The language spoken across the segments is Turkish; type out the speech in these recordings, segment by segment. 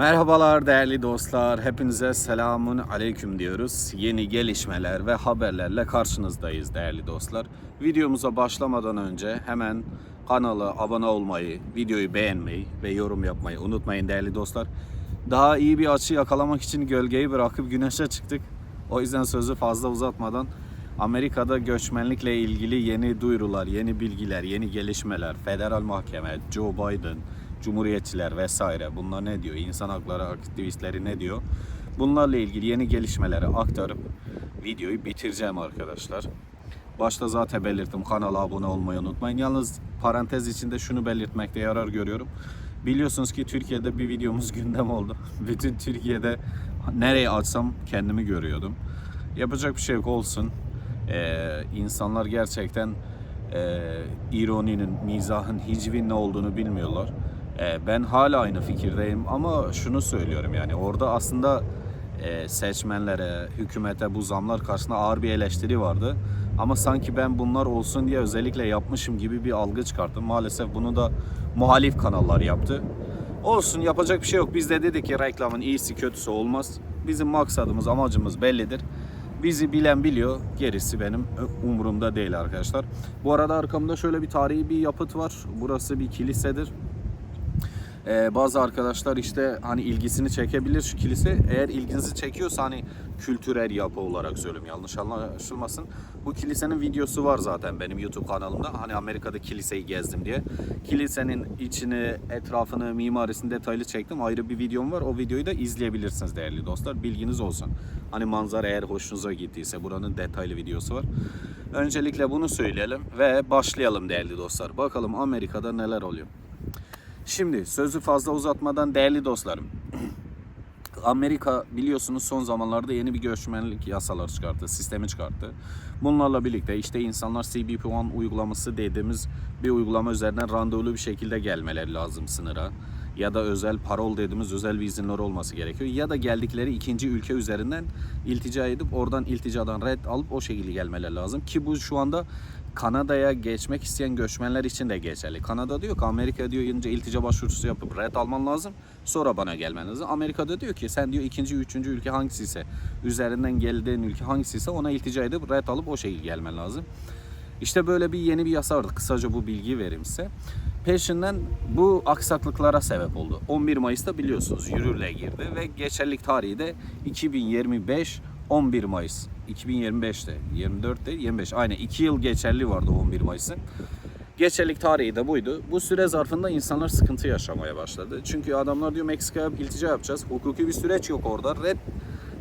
Merhabalar değerli dostlar. Hepinize selamun aleyküm diyoruz. Yeni gelişmeler ve haberlerle karşınızdayız değerli dostlar. Videomuza başlamadan önce hemen kanala abone olmayı, videoyu beğenmeyi ve yorum yapmayı unutmayın değerli dostlar. Daha iyi bir açı yakalamak için gölgeyi bırakıp güneşe çıktık. O yüzden sözü fazla uzatmadan Amerika'da göçmenlikle ilgili yeni duyurular, yeni bilgiler, yeni gelişmeler, federal mahkeme, Joe Biden, Cumhuriyetçiler vesaire bunlar ne diyor, insan hakları aktivistleri ne diyor? Bunlarla ilgili yeni gelişmeleri aktarıp videoyu bitireceğim arkadaşlar. Başta zaten belirttim kanala abone olmayı unutmayın. Yalnız parantez içinde şunu belirtmekte yarar görüyorum. Biliyorsunuz ki Türkiye'de bir videomuz gündem oldu. Bütün Türkiye'de nereye açsam kendimi görüyordum. Yapacak bir şey yok olsun. Ee, insanlar gerçekten e, ironinin, mizahın, hicvin ne olduğunu bilmiyorlar. Ee, ben hala aynı fikirdeyim ama şunu söylüyorum yani orada aslında e, seçmenlere, hükümete bu zamlar karşısında ağır bir eleştiri vardı. Ama sanki ben bunlar olsun diye özellikle yapmışım gibi bir algı çıkarttım. Maalesef bunu da muhalif kanallar yaptı. Olsun yapacak bir şey yok. Biz de dedik ki reklamın iyisi kötüsü olmaz. Bizim maksadımız, amacımız bellidir. Bizi bilen biliyor. Gerisi benim umurumda değil arkadaşlar. Bu arada arkamda şöyle bir tarihi bir yapıt var. Burası bir kilisedir. Ee, bazı arkadaşlar işte hani ilgisini çekebilir şu kilise. Eğer ilginizi çekiyorsa hani kültürel yapı olarak söylüyorum yanlış anlaşılmasın. Bu kilisenin videosu var zaten benim YouTube kanalımda. Hani Amerika'da kiliseyi gezdim diye. Kilisenin içini, etrafını, mimarisini detaylı çektim. Ayrı bir videom var. O videoyu da izleyebilirsiniz değerli dostlar. Bilginiz olsun. Hani manzara eğer hoşunuza gittiyse buranın detaylı videosu var. Öncelikle bunu söyleyelim ve başlayalım değerli dostlar. Bakalım Amerika'da neler oluyor. Şimdi sözü fazla uzatmadan değerli dostlarım. Amerika biliyorsunuz son zamanlarda yeni bir göçmenlik yasaları çıkarttı, sistemi çıkarttı. Bunlarla birlikte işte insanlar CBP-1 uygulaması dediğimiz bir uygulama üzerinden randevulu bir şekilde gelmeleri lazım sınıra. Ya da özel parol dediğimiz özel bir izinleri olması gerekiyor. Ya da geldikleri ikinci ülke üzerinden iltica edip oradan ilticadan red alıp o şekilde gelmeleri lazım. Ki bu şu anda Kanada'ya geçmek isteyen göçmenler için de geçerli. Kanada diyor ki Amerika diyor önce iltica başvurusu yapıp red alman lazım. Sonra bana gelmen lazım. Amerika'da diyor ki sen diyor ikinci, üçüncü ülke hangisiyse üzerinden geldiğin ülke hangisiyse ona iltica edip red alıp o şekilde gelmen lazım. İşte böyle bir yeni bir yasa vardı. Kısaca bu bilgiyi vereyim size. Peşinden bu aksaklıklara sebep oldu. 11 Mayıs'ta biliyorsunuz yürürlüğe girdi ve geçerlilik tarihi de 2025 11 Mayıs 2025'te 24 değil 25 aynı 2 yıl geçerli vardı 11 Mayıs'ın. Geçerlilik tarihi de buydu. Bu süre zarfında insanlar sıkıntı yaşamaya başladı. Çünkü adamlar diyor Meksika'ya iltica yapacağız. Hukuki bir süreç yok orada. Red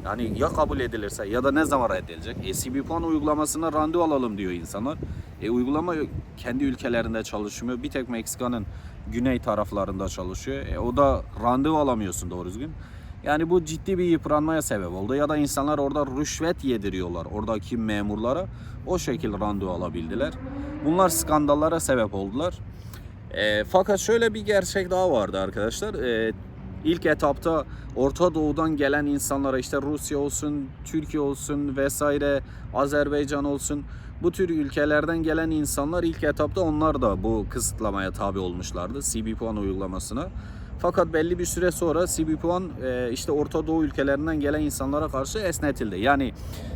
yani ya kabul edilirse ya da ne zaman reddedilecek? E, CBP uygulamasına randevu alalım diyor insanlar. E, uygulama kendi ülkelerinde çalışmıyor. Bir tek Meksika'nın güney taraflarında çalışıyor. E, o da randevu alamıyorsun doğru düzgün. Yani bu ciddi bir yıpranmaya sebep oldu. Ya da insanlar orada rüşvet yediriyorlar oradaki memurlara. O şekilde randevu alabildiler. Bunlar skandallara sebep oldular. E, fakat şöyle bir gerçek daha vardı arkadaşlar. E, ilk etapta Orta Doğu'dan gelen insanlara işte Rusya olsun, Türkiye olsun vesaire, Azerbaycan olsun bu tür ülkelerden gelen insanlar ilk etapta onlar da bu kısıtlamaya tabi olmuşlardı CBP uygulamasına. Fakat belli bir süre sonra CBP e, işte Orta Doğu ülkelerinden gelen insanlara karşı esnetildi. Yani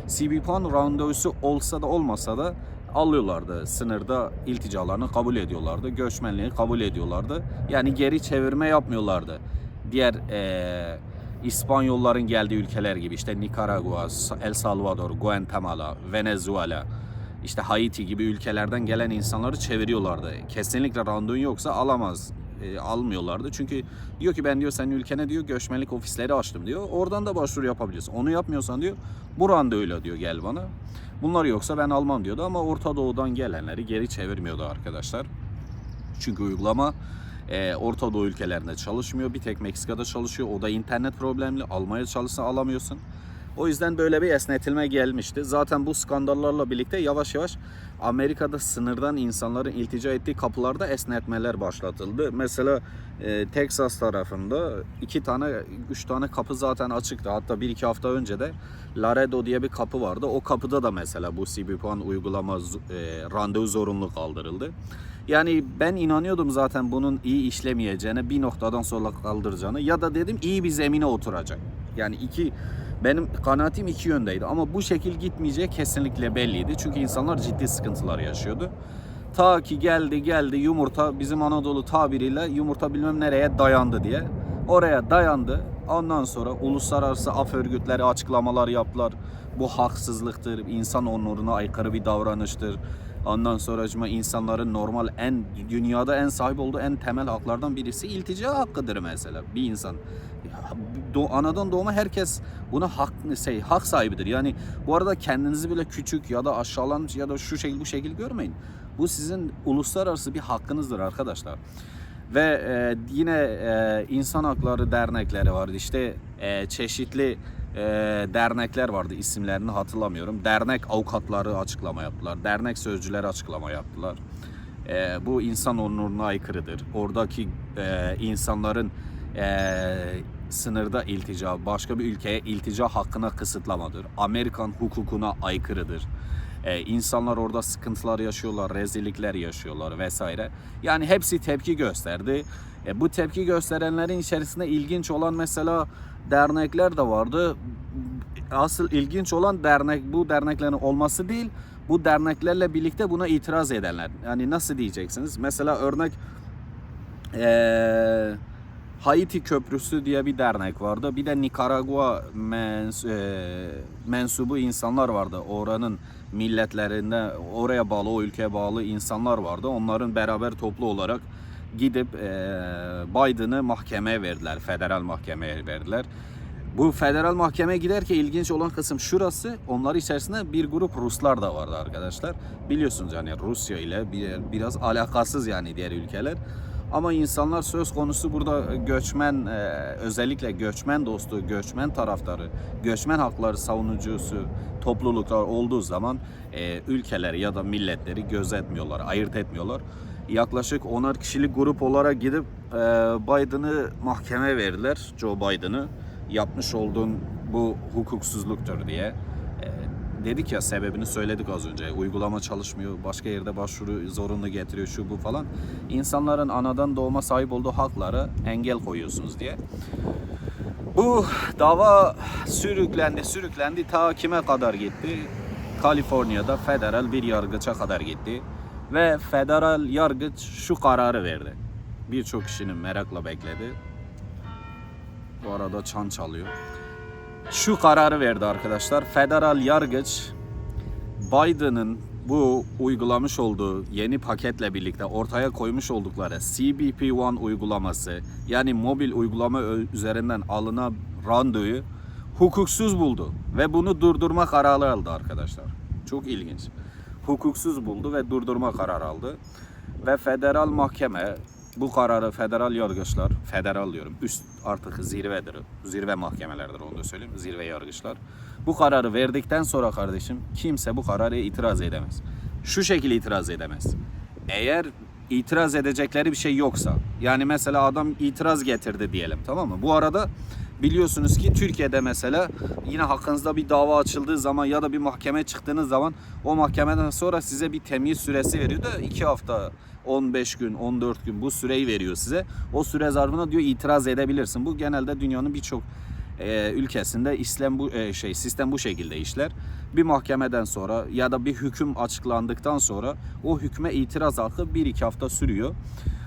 CBP randevusu olsa da olmasa da alıyorlardı. Sınırda ilticalarını kabul ediyorlardı. Göçmenliği kabul ediyorlardı. Yani geri çevirme yapmıyorlardı. Diğer e, İspanyolların geldiği ülkeler gibi işte Nikaragua, El Salvador, Guatemala, Venezuela, işte Haiti gibi ülkelerden gelen insanları çeviriyorlardı. Kesinlikle randevun yoksa alamaz e, almıyorlardı. Çünkü diyor ki ben diyor senin ülkene diyor göçmenlik ofisleri açtım diyor. Oradan da başvuru yapabiliyorsun. Onu yapmıyorsan diyor bu randevuyla diyor gel bana. Bunlar yoksa ben almam diyordu ama Orta Doğu'dan gelenleri geri çevirmiyordu arkadaşlar. Çünkü uygulama e, Orta Doğu ülkelerinde çalışmıyor. Bir tek Meksika'da çalışıyor. O da internet problemli. Almaya çalışsa alamıyorsun. O yüzden böyle bir esnetilme gelmişti. Zaten bu skandallarla birlikte yavaş yavaş Amerika'da sınırdan insanların iltica ettiği kapılarda esnetmeler başlatıldı. Mesela e, Texas tarafında iki tane, üç tane kapı zaten açıktı. Hatta bir iki hafta önce de Laredo diye bir kapı vardı. O kapıda da mesela bu CBPON uygulama e, randevu zorunlu kaldırıldı. Yani ben inanıyordum zaten bunun iyi işlemeyeceğine, bir noktadan sonra kaldıracağını ya da dedim iyi bir zemine oturacak. Yani iki benim kanaatim iki yöndeydi ama bu şekil gitmeyeceği kesinlikle belliydi. Çünkü insanlar ciddi sıkıntılar yaşıyordu. Ta ki geldi geldi yumurta bizim Anadolu tabiriyle yumurta bilmem nereye dayandı diye. Oraya dayandı. Ondan sonra uluslararası af örgütleri açıklamalar yaptılar. Bu haksızlıktır, insan onuruna aykırı bir davranıştır. Ondan sonra insanların normal en dünyada en sahip olduğu en temel haklardan birisi iltica hakkıdır mesela bir insan. Do, anadan doğma herkes buna hak şey, hak sahibidir. Yani bu arada kendinizi bile küçük ya da aşağılanmış ya da şu şekil bu şekil görmeyin. Bu sizin uluslararası bir hakkınızdır arkadaşlar. Ve e, yine e, insan hakları dernekleri vardı. İşte e, çeşitli e, dernekler vardı. isimlerini hatırlamıyorum. Dernek avukatları açıklama yaptılar. Dernek sözcüleri açıklama yaptılar. E, bu insan onuruna aykırıdır. Oradaki e, insanların e, sınırda iltica, başka bir ülkeye iltica hakkına kısıtlamadır. Amerikan hukukuna aykırıdır. Ee, insanlar orada sıkıntılar yaşıyorlar, rezillikler yaşıyorlar vesaire. Yani hepsi tepki gösterdi. E, bu tepki gösterenlerin içerisinde ilginç olan mesela dernekler de vardı. Asıl ilginç olan dernek bu derneklerin olması değil, bu derneklerle birlikte buna itiraz edenler. Yani nasıl diyeceksiniz? Mesela örnek eee Haiti Köprüsü diye bir dernek vardı. Bir de Nikaragua mens, e, mensubu insanlar vardı. Oranın milletlerinde oraya bağlı, o ülkeye bağlı insanlar vardı. Onların beraber toplu olarak gidip e, Biden'ı mahkemeye verdiler. Federal mahkemeye verdiler. Bu federal mahkemeye giderken ilginç olan kısım şurası. Onlar içerisinde bir grup Ruslar da vardı arkadaşlar. Biliyorsunuz yani Rusya ile bir, biraz alakasız yani diğer ülkeler. Ama insanlar söz konusu burada göçmen e, özellikle göçmen dostu, göçmen taraftarı, göçmen hakları savunucusu topluluklar olduğu zaman e, ülkeleri ya da milletleri gözetmiyorlar, ayırt etmiyorlar. Yaklaşık onar kişilik grup olarak gidip e, Biden'ı mahkemeye verdiler, Joe Biden'ı. Yapmış olduğun bu hukuksuzluktur diye. Dedik ya sebebini söyledik az önce. Uygulama çalışmıyor, başka yerde başvuru zorunlu getiriyor şu bu falan. İnsanların anadan doğma sahip olduğu haklara engel koyuyorsunuz diye. Bu dava sürüklendi, sürüklendi ta kime kadar gitti? Kaliforniya'da federal bir yargıça kadar gitti. Ve federal yargıç şu kararı verdi. Birçok kişinin merakla bekledi. Bu arada çan çalıyor. Şu kararı verdi arkadaşlar. Federal yargıç Biden'ın bu uygulamış olduğu yeni paketle birlikte ortaya koymuş oldukları CBP One uygulaması yani mobil uygulama üzerinden alınan randevuyu hukuksuz buldu ve bunu durdurma kararı aldı arkadaşlar. Çok ilginç. Hukuksuz buldu ve durdurma kararı aldı. Ve federal mahkeme bu kararı federal yargıçlar, federal diyorum üst artık zirvedir, zirve mahkemelerdir onu da söyleyeyim, zirve yargıçlar. Bu kararı verdikten sonra kardeşim kimse bu karara itiraz edemez. Şu şekilde itiraz edemez. Eğer itiraz edecekleri bir şey yoksa, yani mesela adam itiraz getirdi diyelim tamam mı? Bu arada biliyorsunuz ki Türkiye'de mesela yine hakkınızda bir dava açıldığı zaman ya da bir mahkeme çıktığınız zaman o mahkemeden sonra size bir temyiz süresi veriyor da 2 hafta 15 gün, 14 gün bu süreyi veriyor size. O süre zarfında diyor itiraz edebilirsin. Bu genelde dünyanın birçok e, ülkesinde İslam bu e, şey sistem bu şekilde işler. Bir mahkemeden sonra ya da bir hüküm açıklandıktan sonra o hükme itiraz hakkı 1-2 hafta sürüyor.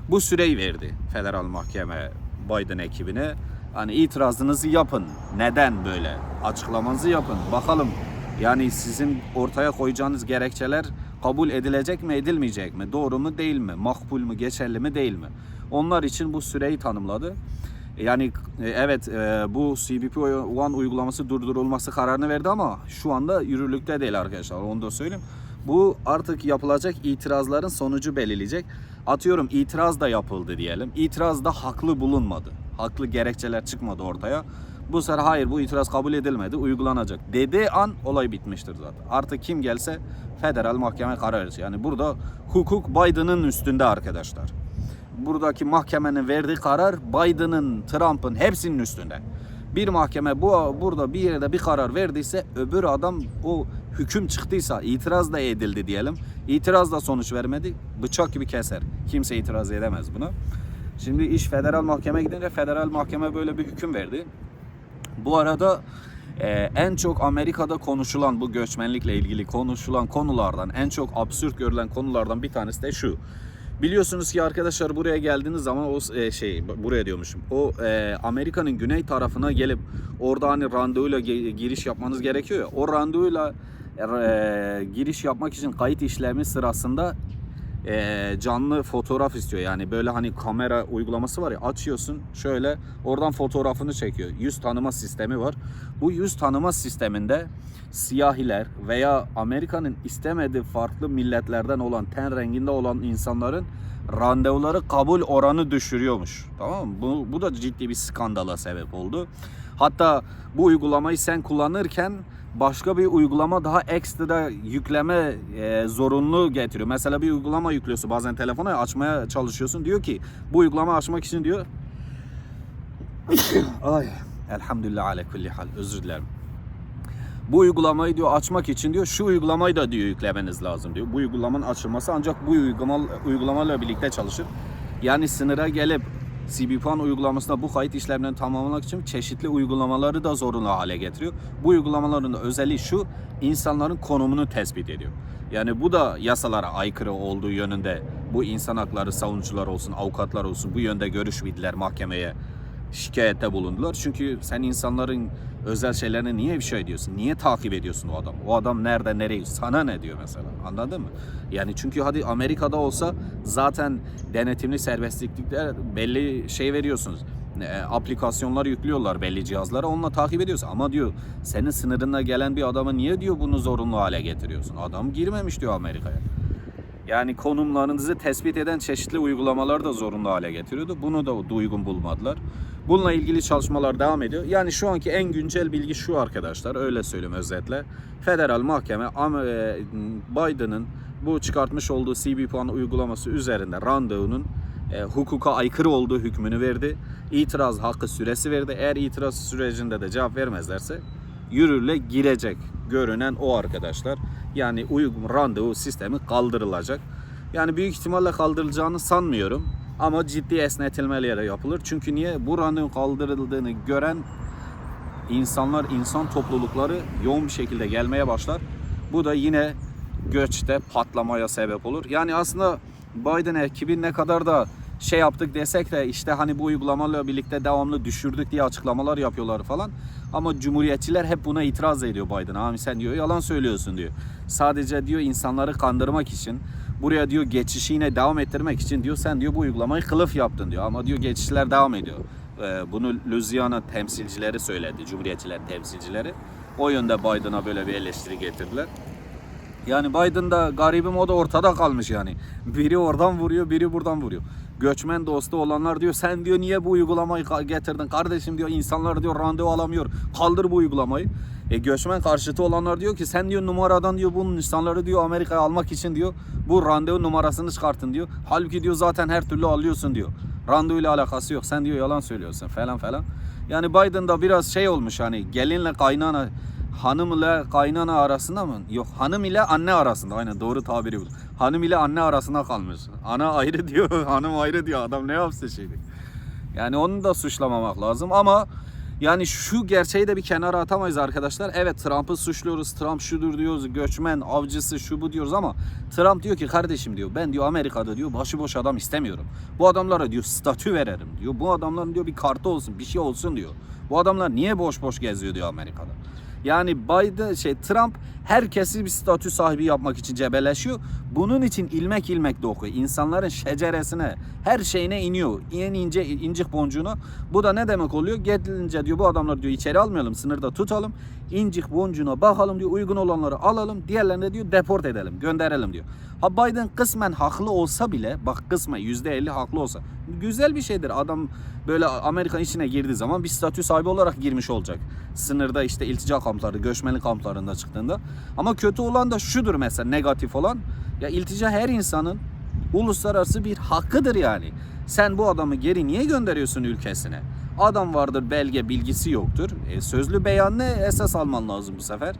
Bu süreyi verdi federal mahkeme Biden ekibine. Hani itirazınızı yapın. Neden böyle? Açıklamanızı yapın. Bakalım yani sizin ortaya koyacağınız gerekçeler kabul edilecek mi edilmeyecek mi? Doğru mu değil mi? Makbul mu geçerli mi değil mi? Onlar için bu süreyi tanımladı. Yani e, evet e, bu CBP One uygulaması durdurulması kararını verdi ama şu anda yürürlükte değil arkadaşlar onu da söyleyeyim. Bu artık yapılacak itirazların sonucu belirleyecek. Atıyorum itiraz da yapıldı diyelim. İtiraz da haklı bulunmadı. Haklı gerekçeler çıkmadı ortaya. Bu sefer hayır bu itiraz kabul edilmedi, uygulanacak dediği an olay bitmiştir zaten. Artık kim gelse federal mahkeme karar verir. Yani burada hukuk Biden'ın üstünde arkadaşlar. Buradaki mahkemenin verdiği karar Biden'ın, Trump'ın hepsinin üstünde. Bir mahkeme bu burada bir yerde bir karar verdiyse öbür adam o hüküm çıktıysa itiraz da edildi diyelim. İtiraz da sonuç vermedi. Bıçak gibi keser. Kimse itiraz edemez buna. Şimdi iş federal mahkeme gidince federal mahkeme böyle bir hüküm verdi. Bu arada e, en çok Amerika'da konuşulan bu göçmenlikle ilgili konuşulan konulardan en çok absürt görülen konulardan bir tanesi de şu. Biliyorsunuz ki arkadaşlar buraya geldiğiniz zaman o e, şey buraya diyormuşum. O e, Amerika'nın güney tarafına gelip orada hani randevuyla giriş yapmanız gerekiyor ya. O randevuyla e, giriş yapmak için kayıt işlemi sırasında e, canlı fotoğraf istiyor. Yani böyle hani kamera uygulaması var ya açıyorsun şöyle oradan fotoğrafını çekiyor. Yüz tanıma sistemi var. Bu yüz tanıma sisteminde siyahiler veya Amerika'nın istemediği farklı milletlerden olan ten renginde olan insanların randevuları kabul oranı düşürüyormuş. Tamam mı? Bu, bu da ciddi bir skandala sebep oldu. Hatta bu uygulamayı sen kullanırken başka bir uygulama daha ekstra yükleme e, zorunlu getiriyor. Mesela bir uygulama yüklüyorsun bazen telefona açmaya çalışıyorsun. Diyor ki bu uygulama açmak için diyor Ay elhamdülillah ala kulli hal özür dilerim. Bu uygulamayı diyor açmak için diyor şu uygulamayı da diyor yüklemeniz lazım diyor. Bu uygulamanın açılması ancak bu uygulama, uygulamayla birlikte çalışır. Yani sınıra gelip CBPAN uygulamasında bu kayıt işlemlerini tamamlamak için çeşitli uygulamaları da zorunlu hale getiriyor. Bu uygulamaların da özelliği şu, insanların konumunu tespit ediyor. Yani bu da yasalara aykırı olduğu yönünde bu insan hakları savunucular olsun, avukatlar olsun bu yönde görüş bildiler mahkemeye şikayette bulundular. Çünkü sen insanların özel şeylerine niye bir şey diyorsun? Niye takip ediyorsun o adam? O adam nerede nereye? Sana ne diyor mesela? Anladın mı? Yani çünkü hadi Amerika'da olsa zaten denetimli serbestlikler belli şey veriyorsunuz. E, aplikasyonlar yüklüyorlar belli cihazlara onunla takip ediyorsun. Ama diyor senin sınırına gelen bir adama niye diyor bunu zorunlu hale getiriyorsun? Adam girmemiş diyor Amerika'ya. Yani konumlarınızı tespit eden çeşitli uygulamalar da zorunlu hale getiriyordu. Bunu da uygun bulmadılar. Bununla ilgili çalışmalar devam ediyor. Yani şu anki en güncel bilgi şu arkadaşlar. Öyle söyleyeyim özetle. Federal mahkeme e, Biden'ın bu çıkartmış olduğu CB puan uygulaması üzerinde randevunun e, hukuka aykırı olduğu hükmünü verdi. İtiraz hakkı süresi verdi. Eğer itiraz sürecinde de cevap vermezlerse yürürle girecek görünen o arkadaşlar. Yani uygun randevu sistemi kaldırılacak. Yani büyük ihtimalle kaldırılacağını sanmıyorum. Ama ciddi esnetilmeleri yapılır. Çünkü niye? Bu randevu kaldırıldığını gören insanlar, insan toplulukları yoğun bir şekilde gelmeye başlar. Bu da yine göçte patlamaya sebep olur. Yani aslında Biden ekibi ne kadar da şey yaptık desek de işte hani bu uygulamayla birlikte devamlı düşürdük diye açıklamalar yapıyorlar falan. Ama cumhuriyetçiler hep buna itiraz ediyor Biden'a. Abi sen diyor yalan söylüyorsun diyor. Sadece diyor insanları kandırmak için buraya diyor geçişi yine devam ettirmek için diyor sen diyor bu uygulamayı kılıf yaptın diyor. Ama diyor geçişler devam ediyor. Ee, bunu Louisiana temsilcileri söyledi. Cumhuriyetçiler temsilcileri. O yönde Biden'a böyle bir eleştiri getirdiler. Yani Biden da garibim o da ortada kalmış yani. Biri oradan vuruyor, biri buradan vuruyor. Göçmen dostu olanlar diyor sen diyor niye bu uygulamayı getirdin kardeşim diyor insanlar diyor randevu alamıyor. Kaldır bu uygulamayı. E göçmen karşıtı olanlar diyor ki sen diyor numaradan diyor bunun insanları diyor Amerika'ya almak için diyor bu randevu numarasını çıkartın diyor. Halbuki diyor zaten her türlü alıyorsun diyor. Randevu ile alakası yok. Sen diyor yalan söylüyorsun falan falan. Yani Biden da biraz şey olmuş hani gelinle kaynana hanım ile kaynana arasında mı? Yok hanım ile anne arasında. Aynen doğru tabiri bu. Hanım ile anne arasında kalmış. Ana ayrı diyor, hanım ayrı diyor. Adam ne yapsın şimdi? Yani onu da suçlamamak lazım ama yani şu gerçeği de bir kenara atamayız arkadaşlar. Evet Trump'ı suçluyoruz. Trump şudur diyoruz. Göçmen, avcısı şu bu diyoruz ama Trump diyor ki kardeşim diyor ben diyor Amerika'da diyor başıboş adam istemiyorum. Bu adamlara diyor statü verelim diyor. Bu adamların diyor bir kartı olsun, bir şey olsun diyor. Bu adamlar niye boş boş geziyor diyor Amerika'da. Yani Biden şey Trump herkesi bir statü sahibi yapmak için cebelleşiyor. Bunun için ilmek ilmek dokuyor. İnsanların şeceresine, her şeyine iniyor. En ince incik boncuğuna. Bu da ne demek oluyor? Gelince diyor bu adamlar diyor içeri almayalım, sınırda tutalım. İncik boncuğuna bakalım diyor. Uygun olanları alalım. Diğerlerini de diyor deport edelim, gönderelim diyor. Ha Biden kısmen haklı olsa bile, bak kısmen %50 haklı olsa. Güzel bir şeydir. Adam böyle Amerika içine girdiği zaman bir statü sahibi olarak girmiş olacak. Sınırda işte iltica kampları, göçmenlik kamplarında çıktığında. Ama kötü olan da şudur mesela negatif olan. Ya iltica her insanın uluslararası bir hakkıdır yani. Sen bu adamı geri niye gönderiyorsun ülkesine? Adam vardır belge bilgisi yoktur. E, sözlü beyan ne? Esas alman lazım bu sefer.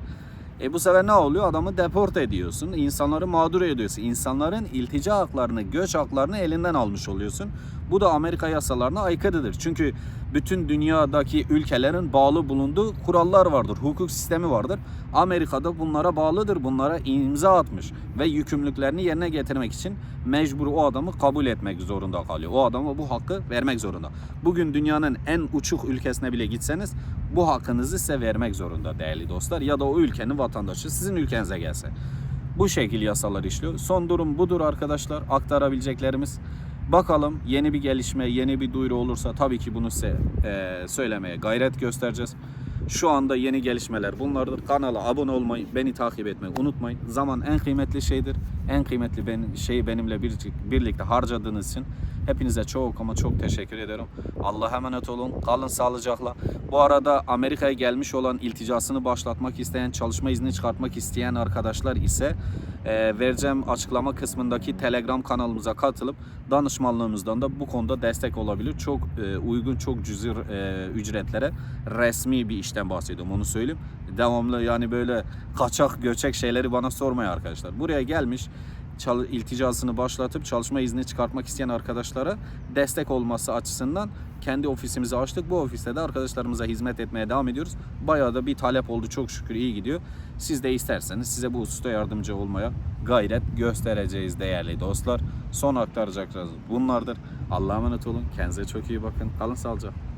E bu sefer ne oluyor? Adamı deport ediyorsun. insanları mağdur ediyorsun. İnsanların iltica haklarını, göç haklarını elinden almış oluyorsun. Bu da Amerika yasalarına aykırıdır. Çünkü bütün dünyadaki ülkelerin bağlı bulunduğu kurallar vardır. Hukuk sistemi vardır. Amerika'da bunlara bağlıdır. Bunlara imza atmış. Ve yükümlülüklerini yerine getirmek için mecbur o adamı kabul etmek zorunda kalıyor. O adama bu hakkı vermek zorunda. Bugün dünyanın en uçuk ülkesine bile gitseniz bu hakkınızı size vermek zorunda değerli dostlar. Ya da o ülkenin vatandaşı sizin ülkenize gelse. Bu şekil yasalar işliyor. Son durum budur arkadaşlar. Aktarabileceklerimiz. Bakalım yeni bir gelişme, yeni bir duyuru olursa tabii ki bunu size e, söylemeye gayret göstereceğiz. Şu anda yeni gelişmeler bunlardır. Kanala abone olmayı, beni takip etmeyi unutmayın. Zaman en kıymetli şeydir. En kıymetli ben, şeyi benimle bir, birlikte harcadığınız için hepinize çok ama çok teşekkür ederim. Allah'a emanet olun. Kalın sağlıcakla. Bu arada Amerika'ya gelmiş olan ilticasını başlatmak isteyen, çalışma izni çıkartmak isteyen arkadaşlar ise e, vereceğim açıklama kısmındaki Telegram kanalımıza katılıp danışmanlığımızdan da bu konuda destek olabilir. Çok e, uygun, çok cüzi e, ücretlere resmi bir işten bahsediyorum onu söyleyeyim. Devamlı yani böyle kaçak göçek şeyleri bana sormayın arkadaşlar. Buraya gelmiş ilticasını başlatıp çalışma izni çıkartmak isteyen arkadaşlara destek olması açısından kendi ofisimizi açtık. Bu ofiste de arkadaşlarımıza hizmet etmeye devam ediyoruz. Bayağı da bir talep oldu çok şükür iyi gidiyor. Siz de isterseniz size bu hususta yardımcı olmaya gayret göstereceğiz değerli dostlar. Son aktaracaklarımız bunlardır. Allah'a emanet olun. Kendinize çok iyi bakın. Kalın sağlıcakla.